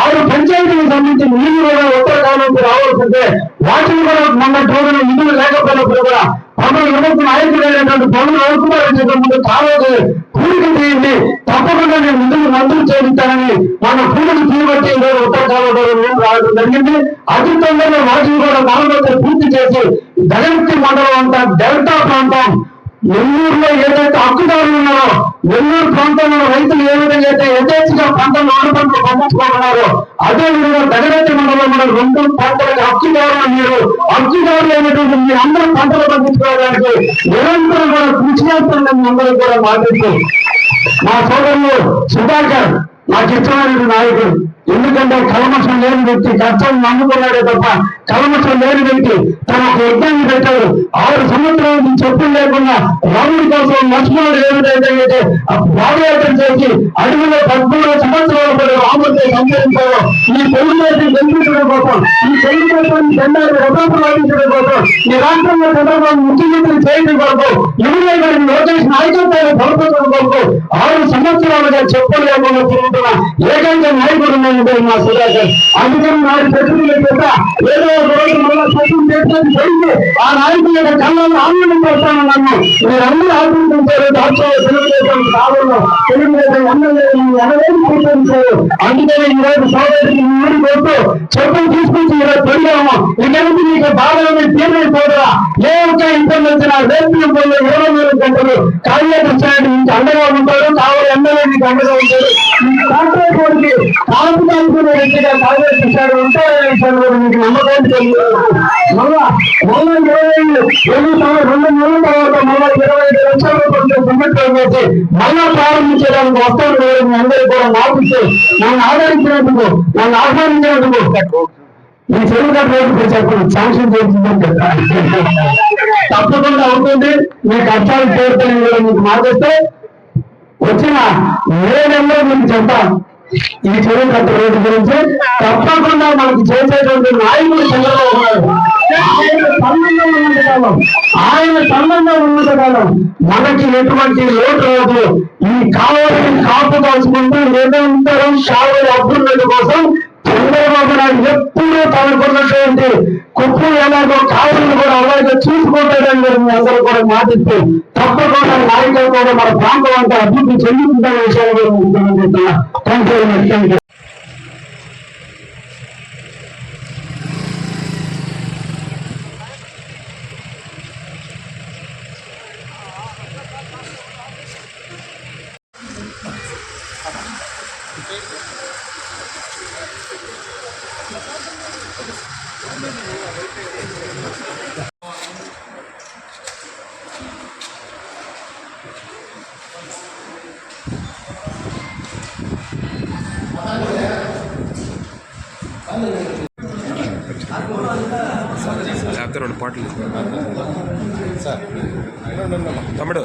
ఆరు పంచాయతీలకు సంబంధించి నీళ్ళు కూడా ఉత్తర కాలంలో రావాల్సిందే. వాటిని కూడా మొన్న రోజున నిధులు లేకపోయినప్పుడు కూడా పనులు ప్రభుత్వ నాయకుడైనటువంటి పనులు అవుతున్నారని ముందు కాలేదు కూడిక చేయండి తప్పకుండా నేను నిధులు మంజూరు చేయించానని మన కూడికి తీయబట్టి ఈరోజు ఉత్తర కాలంలో నీళ్ళు రావడం జరిగింది. అతి తొందరగా వాటిని కూడా మరమ్మతు పూర్తి చేసి దళిత మండలం అంతా డెల్టా ప్రాంతం నెల్లూరులో ఏదైతే హక్కుదారులు ఉన్నారో నెల్లూరు ప్రాంతంలో రైతులు ఏ విధంగా అయితే యథేచ్ఛగా పంటలు ఆరు పంటలు పండించుకుంటున్నారో అదే విధంగా దగరెడ్డి మండలం మన రెండు పంటలకు హక్కుదారులు మీరు. హక్కుదారులు అయినటువంటి మీ అందరూ పంటలు పండించుకోవడానికి నిరంతరం కూడా కృషి చేస్తున్న అందరూ కూడా మాట్లాడుతూ మా సోదరులు సుధాకర్ నాకు ఇష్టమైన నాయకుడు. ఎందుకంటే కలమసం లేని వ్యక్తి కష్టం నమ్ముకున్నాడే తప్ప కలమసం లేని వ్యక్తి తనకు ఒక పెట్టాడు. ఆరు సంవత్సరాల నుంచి చెప్పులు లేకుండా రాముడి కోసం లక్ష్మణుడు ఏమిటైతే విధంగా పాదయాత్ర చేసి అడవిలో పద్మూడు సంవత్సరాల పాటు రాముడితో సంచరించారు ఈ తెలుగుదేశం గెలిపించడం కోసం ఈ తెలుగుదేశం జెండాను రథోపలాడించడం కోసం ఈ రాష్ట్రంలో చంద్రబాబు ముఖ్యమంత్రి చేయడం కొరకు యువనే గారిని లోకేష్ నాయకత్వాన్ని బలపరచడం కొరకు ఆరు సంవత్సరాలుగా చెప్పులు లేకుండా తిరుగుతున్న ఏకైక నాయకుడు నేను మా సుధాకర్. అందుకని నాడు శత్రువుల చేత ఏదో ఒక రోజు మళ్ళా శత్రువు చేసేది జరిగి ఆ నాయకుల యొక్క కళ్ళలో ఆనందం చేస్తాను నన్ను. మీరందరూ ఆశీర్వదించారు దాంట్లో తెలుగుదేశం కాలంలో తెలుగుదేశం ఎమ్మెల్యే ఎనలేని స్వీకరించారు అందుకని ఈ రోజు సోదరికి మీ కొడుతూ చెప్పులు తీసుకొచ్చి ఈరోజు నీకు ఇక్కడికి మీకు బాధలని తీరైపోదురా ఇబ్బంది వచ్చిన రేపు పోయి ఇరవై వేల గంటలు కార్యదర్శనానికి మీకు అండగా ఉంటారు కావాలి ఎమ్మెల్యే నీకు అండగా ఉంటారు కాంట్రాక్టర్కి కాపు కాల్చుకునే వ్యక్తిగా కార్యదర్శించాడు ఉంటారనే విషయాలు కూడా మీకు నమ్మకం తెలియదు. మళ్ళా మళ్ళా ఇరవై రెండు రెండు నెలల తర్వాత మళ్ళా ఇరవై ఐదు లక్షల రూపాయలు కమిట్మెంట్ చేసి మళ్ళా ప్రారంభించడానికి వస్తాను. లేదు అందరికీ కూడా మాపిస్తే నన్ను ఆదరించినందుకు నన్ను ఆహ్వానించినందుకు. మీ చెరువు కట్ట రేటు చెప్పండి శాంక్షన్ చేస్తుందని చెప్పాను తప్పకుండా అవుతుంది. మీ కష్టాలు చేరుతాయి కూడా మీకు మాటిస్తే వచ్చిన ఏ నెలలో మీకు చెప్తాం. ఈ చెరువు కట్ట రేటు గురించి తప్పకుండా మనకి చేసేటువంటి నాయకుడు చంద్రబాబు నాయుడు. ఆయన సంబంధం ఉన్నంత కాలం మనకి ఎటువంటి లోటు రాదు. ఈ కావాలని కాపు కాల్చుకుంటూ నిరంతరం కావాలి అభ్యున్నతి కోసం చంద్రబాబు నాయుడు ఎప్పుడూ తనకున్నటువంటి కుప్పు ఎలాగో కావాలని కూడా అలాగే చూసుకుంటాడని మీరు మీ అందరూ కూడా మాటిస్తూ తప్పకుండా నాయకులు కూడా మన ప్రాంతం అంతా అభివృద్ధి చెందుతుందనే విషయాన్ని కూడా థ్యాంక్ యూ థ్యాంక్ యూ లేకపోతే రెండు పాటలు తమ్ముడు.